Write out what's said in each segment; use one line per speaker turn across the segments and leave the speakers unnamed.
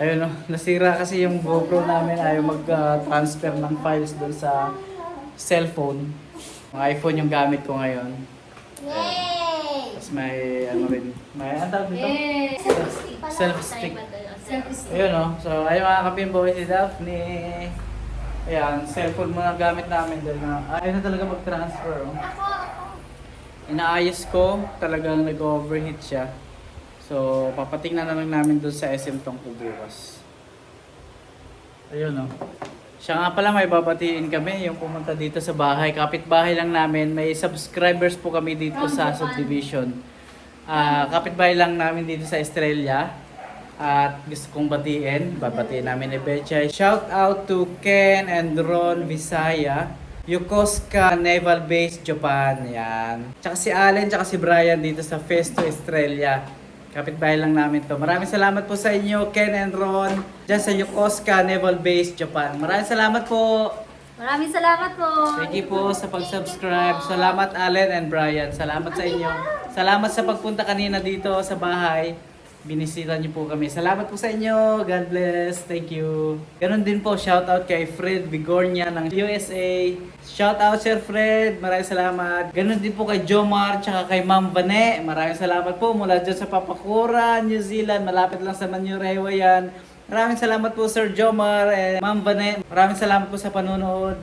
Ayun no, nasira kasi yung GoPro namin ayaw mag-transfer ng files doon sa cellphone. Mga iPhone yung gamit ko ngayon.
Yay!
Tapos may ano rin, may ano tawag dito?
Self-stick pala.
Self-stick. Ayun no, so ayun mga kapimboy si Daphne. Ayan, cellphone muna gamit namin dahil na ayaw na talaga mag-transfer. Oh.
Ako.
Inaayos ko, talagang nag-overheat siya. So, papatingnan na lang namin doon sa SM Tongpo bukas. Ayun oh. Siya nga pala may babatiin kami yung pumunta dito sa bahay. Kapitbahay lang namin. May subscribers po kami dito sa subdivision. Ah, kapitbahay lang namin dito sa Estrella. At gusto kong batiin. Babatiin namin ni Bechay. Shout out to Ken and Ron Visaya. Yokosuka Naval Base, Japan. Yan. Tsaka si Allen, tsaka si Brian dito sa Festo Estrella. Kapitbahay lang namin to. Maraming salamat po sa inyo, Ken and Ron, dyan sa Yokosuka Naval Base, Japan. Maraming salamat po.
Maraming salamat po.
Thank you po sa pag-subscribe. Salamat Allen and Brian. Salamat sa inyo. Salamat sa pagpunta kanina dito sa bahay. Binisita niyo po kami. Salamat po sa inyo. God bless. Thank you. Ganon din po, shout out kay Fred Vigornia ng USA. Shout out Sir Fred. Maraming salamat. Ganon din po kay Jomar tsaka kay Ma'am Vane. Maraming salamat po mula dyan sa Papakura, New Zealand. Malapit lang sa Manurewa yan. Maraming salamat po Sir Jomar and Ma'am Vane. Maraming salamat po sa panonood.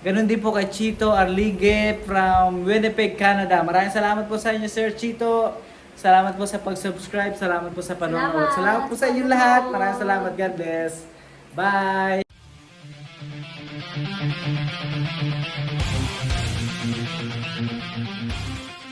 Ganon din po kay Chito Arligue from Winnipeg, Canada. Maraming salamat po sa inyo Sir Chito. Salamat po sa pag-subscribe. Salamat po sa panonood.
Salamat,
salamat po sa inyong lahat. Maraming salamat. God bless. Bye! Thank you.